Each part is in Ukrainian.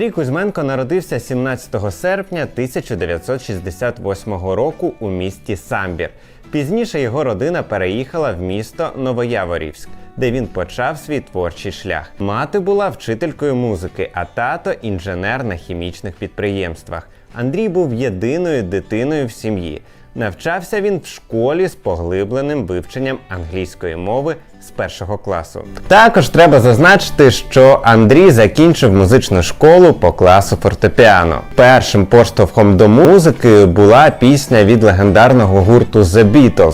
Андрій Кузьменко народився 17 серпня 1968 року у місті Самбір. Пізніше його родина переїхала в місто Новояворівськ, де він почав свій творчий шлях. Мати була вчителькою музики, а тато інженер на хімічних підприємствах. Андрій був єдиною дитиною в сім'ї. Навчався він в школі з поглибленим вивченням англійської мови з першого класу. Також треба зазначити, що Андрій закінчив музичну школу по класу фортепіано. Першим поштовхом до музики була пісня від легендарного гурту The Beatles.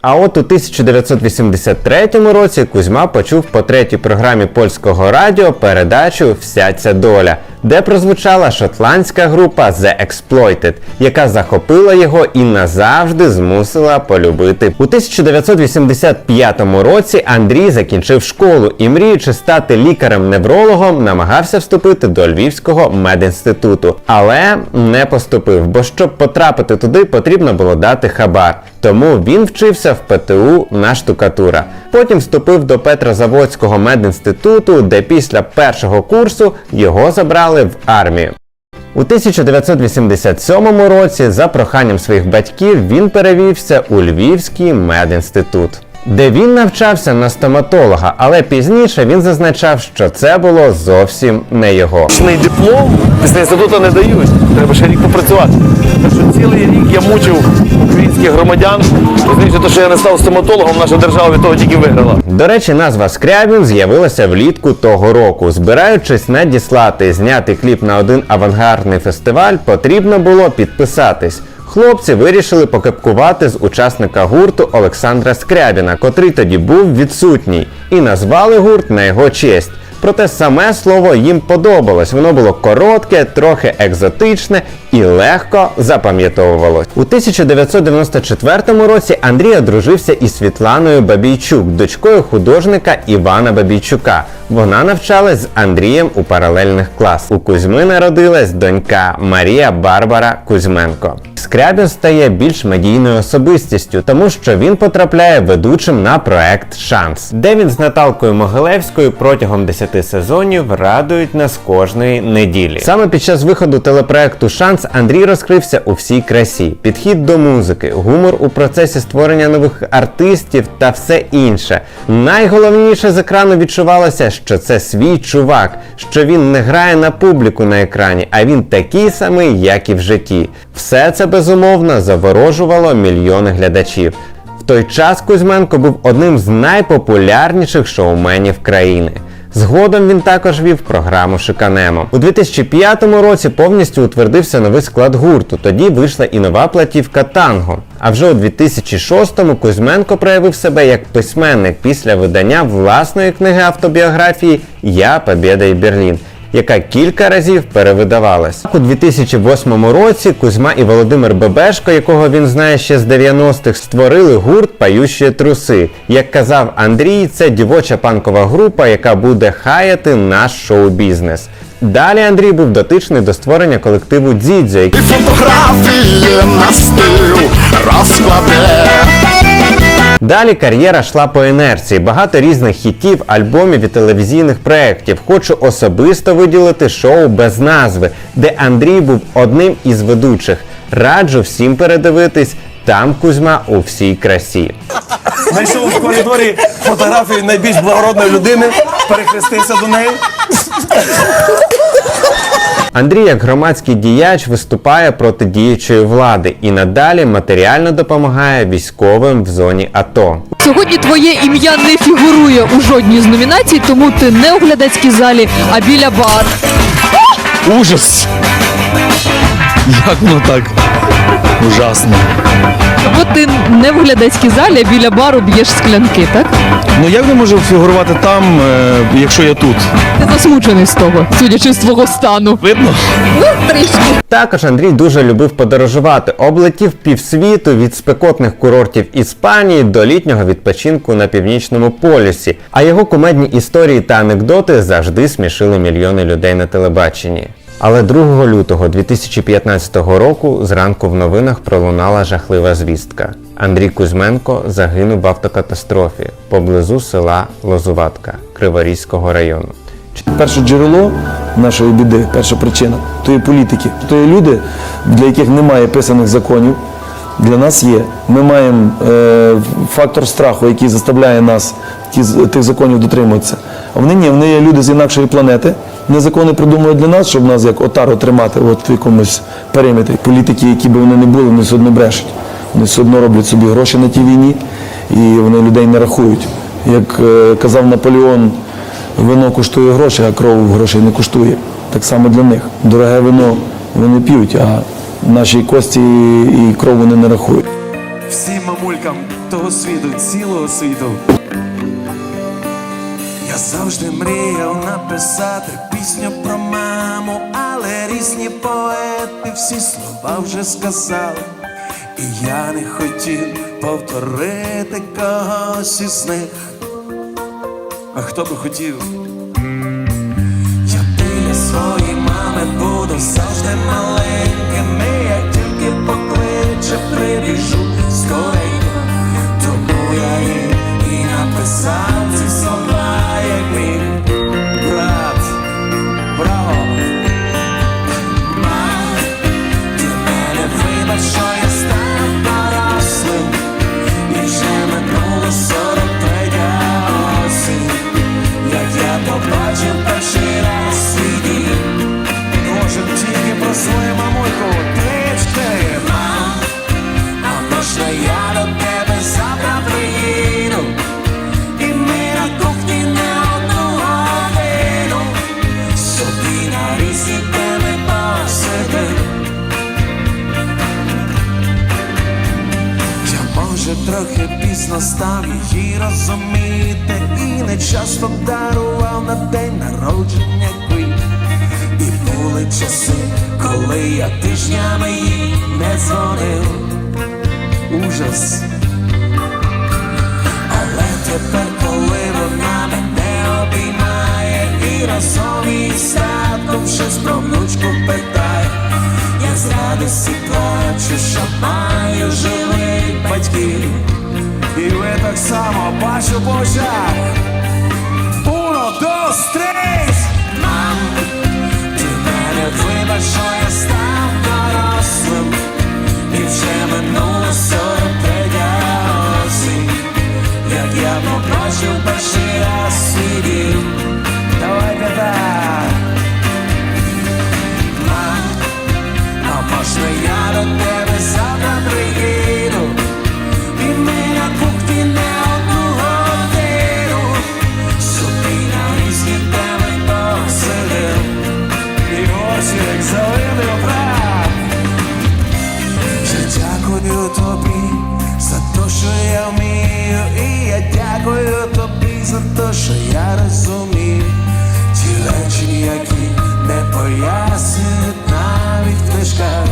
А от у 1983 році Кузьма почув по третій програмі польського радіо передачу Вся ця доля, де прозвучала шотландська група The Exploited, яка захопила його і назавжди змусила полюбити. У 1985 році Андрій закінчив школу і, мріючи стати лікарем-неврологом, намагався вступити до Львівського медінституту, але не поступив, бо щоб потрапити туди, потрібно було дати хабар. Тому він вчився в ПТУ на штукатура. Потім вступив до Петрозаводського медінституту, де після першого курсу його забрали в армію. У 1987 році, за проханням своїх батьків, він перевівся у Львівський медінститут, де він навчався на стоматолога, але пізніше він зазначав, що це було зовсім не його. Диплом після інституту не дають. Треба ще рік попрацювати. Так що цілий рік я мучив українських громадян. Розумієте, те, що я не став стоматологом, наша держава від того тільки виграла. До речі, назва Скрябін з'явилася влітку того року. Збираючись надіслати зняти кліп на один авангардний фестиваль, потрібно було підписатись. Хлопці вирішили покепкувати з учасника гурту Олександра Скрябіна, котрий тоді був відсутній, і назвали гурт на його честь. Проте саме слово їм подобалось. Воно було коротке, трохи екзотичне і легко запам'ятовувалось. У 1994 році Андрій одружився із Світланою Бабійчук, дочкою художника Івана Бабійчука. Вона навчалась з Андрієм у паралельних класах. У Кузьми народилась донька Марія Барбара Кузьменко. Скрябін стає більш медійною особистістю, тому що він потрапляє ведучим на проект Шанс, де він з Наталкою Могилевською протягом 10 сезонів радують нас кожної неділі. Саме під час виходу телепроекту Шанс Андрій розкрився у всій красі, підхід до музики, гумор у процесі створення нових артистів та все інше. Найголовніше з екрану відчувалося, що це свій чувак, що він не грає на публіку на екрані, а він такий самий, як і в житті. Все це безумовно заворожувало мільйони глядачів. В той час Кузьменко був одним з найпопулярніших шоуменів країни. Згодом він також вів програму Шиканемо. У 2005 році повністю утвердився новий склад гурту. Тоді вийшла і нова платівка Танго. А вже у 2006-му Кузьменко проявив себе як письменник після видання власної книги автобіографії Я Побєда і Берлін. Яка кілька разів перевидавалась. У 2008 році Кузьма і Володимир Бебешко, якого він знає ще з 90-х, створили гурт Пающі труси. Як казав Андрій, це дівоча панкова група, яка буде хаяти наш шоу-бізнес. Далі Андрій був дотичний до створення колективу який фотографії на стіл розкладе. Далі кар'єра йшла по інерції, багато різних хітів, альбомів і телевізійних проєктів. Хочу особисто виділити шоу без назви, де Андрій був одним із ведучих. Раджу всім передивитись. Там Кузьма у всій красі. Знайшов в коридорі фотографію найбільш благородної людини, перехрестився до неї. Андрій, як громадський діяч, виступає проти діючої влади і надалі матеріально допомагає військовим в зоні АТО. Сьогодні твоє ім'я не фігурує у жодній з номінацій, тому ти не у глядацькій залі, а біля бар. Ужас! Як воно так? Ужасно. Тому ти не в глядацькій залі, а біля бару б'єш склянки, так? Ну як не можу фігурувати там, е, якщо я тут? Ти засмучений з того, судячи з твого стану. Видно? Ну, трішки. Також Андрій дуже любив подорожувати, облетів півсвіту від спекотних курортів Іспанії до літнього відпочинку на північному полюсі. А його кумедні історії та анекдоти завжди смішили мільйони людей на телебаченні. Але 2 лютого 2015 року зранку в новинах пролунала жахлива звістка. Андрій Кузьменко загинув в автокатастрофі поблизу села Лозуватка Криворізького району. Перше джерело нашої біди, перша причина то є політики, то є люди, для яких немає писаних законів. Для нас є. Ми маємо е, фактор страху, який заставляє нас ті, тих законів дотримуватися. А вони ні, вони є люди з інакшої планети. Вони закони придумують для нас, щоб нас як отару тримати от в якомусь периметрі. Політики, які би вони не були, вони все одно брешуть. Вони все одно роблять собі гроші на тій війні, і вони людей не рахують. Як е, казав Наполеон, вино коштує гроші, а кров грошей не коштує. Так само для них. Дороге вино вони п'ють, а наші кості і кров вони не рахують. всім мамулькам того світу, цілого світу. Завжди мріяв написати пісню про маму, але різні поети всі слова вже сказали. І я не хотів повторити когось із них. А хто би хотів? Я біля своєї мами буду завжди маленьким І як тільки покличе, прибіжу розуміти. І не часто дарував на день народження квіт І були часи, коли я тижнями їй не дзвонив. Ужас. Але тепер, коли вона мене обіймає І разом із татом щось про внучку питає Я з радості плачу, що маю живих батьків І ви так само бачу по очах Uno, dos, tres Мам, ти мене вибач, що я дякую тобі за те, що я вмію. І я дякую тобі за те, що я розумію. Ті речі, які не пояснюють навіть в книжках.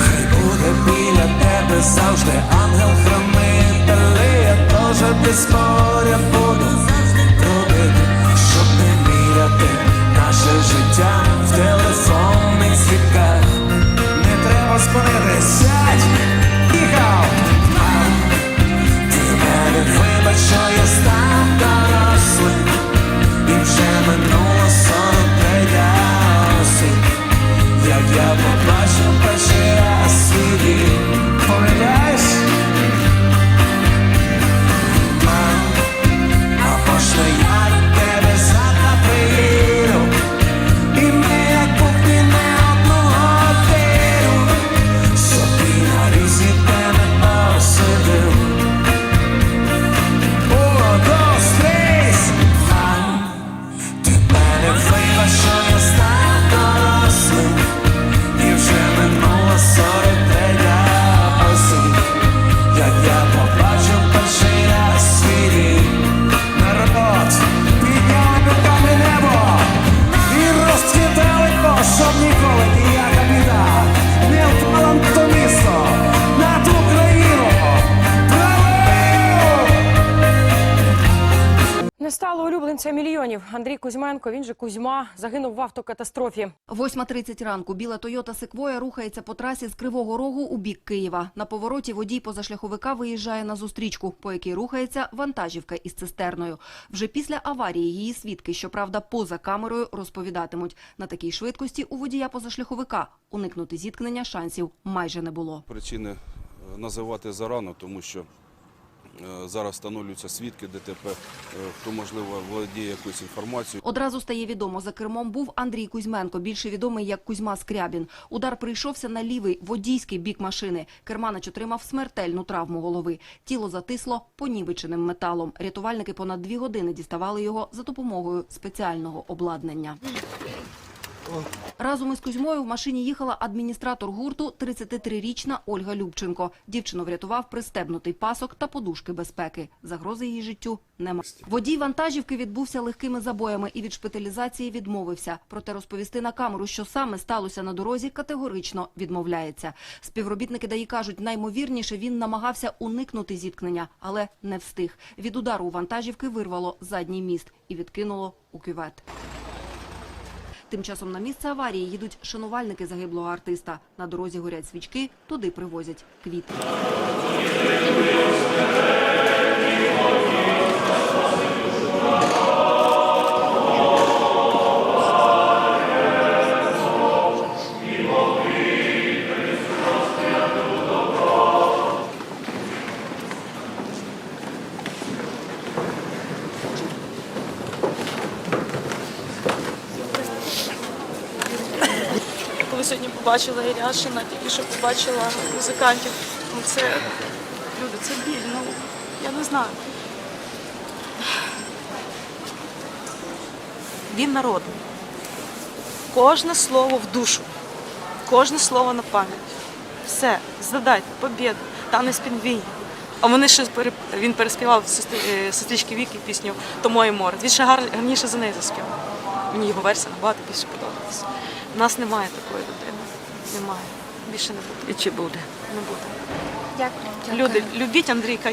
Хай буде біля тебе завжди ангел-хранитель І Я теж десь поряд буду ходити, щоб не міряти наше життя що я став стало Улюбленця мільйонів Андрій Кузьменко, він же Кузьма, загинув в автокатастрофі. 8.30 ранку біла Тойота Секвоя рухається по трасі з Кривого Рогу у бік Києва. На повороті водій позашляховика виїжджає на зустрічку, по якій рухається вантажівка із цистерною. Вже після аварії її свідки, щоправда, поза камерою розповідатимуть. На такій швидкості у водія позашляховика уникнути зіткнення шансів майже не було. Причини е, називати зарано, тому що зараз встановлюються свідки ДТП, е, хто, можливо, володіє якоюсь інформацією. Одразу стає відомо, за кермом був Андрій Кузьменко, більше відомий як Кузьма Скрябін. Удар прийшовся на лівий водійський бік машини. Керманач отримав смертельну травму голови. Тіло затисло понівеченим металом. Рятувальники понад дві години діставали його за допомогою спеціального обладнання. Разом із Кузьмою в машині їхала адміністратор гурту 33-річна Ольга Любченко. Дівчину врятував пристебнутий пасок та подушки безпеки. Загрози її життю нема. Водій вантажівки відбувся легкими забоями і від шпиталізації відмовився. Проте розповісти на камеру, що саме сталося на дорозі, категорично відмовляється. Співробітники ДАІ кажуть, наймовірніше він намагався уникнути зіткнення, але не встиг. Від удару у вантажівки вирвало задній міст і відкинуло у кювет. Тим часом на місце аварії їдуть шанувальники загиблого артиста. На дорозі горять свічки, туди привозять квіти. Побачила Іряшина, тільки що побачила музикантів. Ну це люди, це біль. Ну я не знаю. Він народний. Кожне слово в душу, кожне слово на пам'ять. Все, задайте, побіду, танець пінгвінів. А вони ще пере- він переспівав «Сестри- е, сестрички Віки пісню То моє море. Він ще гарніше за неї заспівав. Мені його версія набагато більше подобалася. У нас немає такої людини. Немає. Більше не буде. І чи буде? Не буде. Дякую. Люди, любіть Андрійка.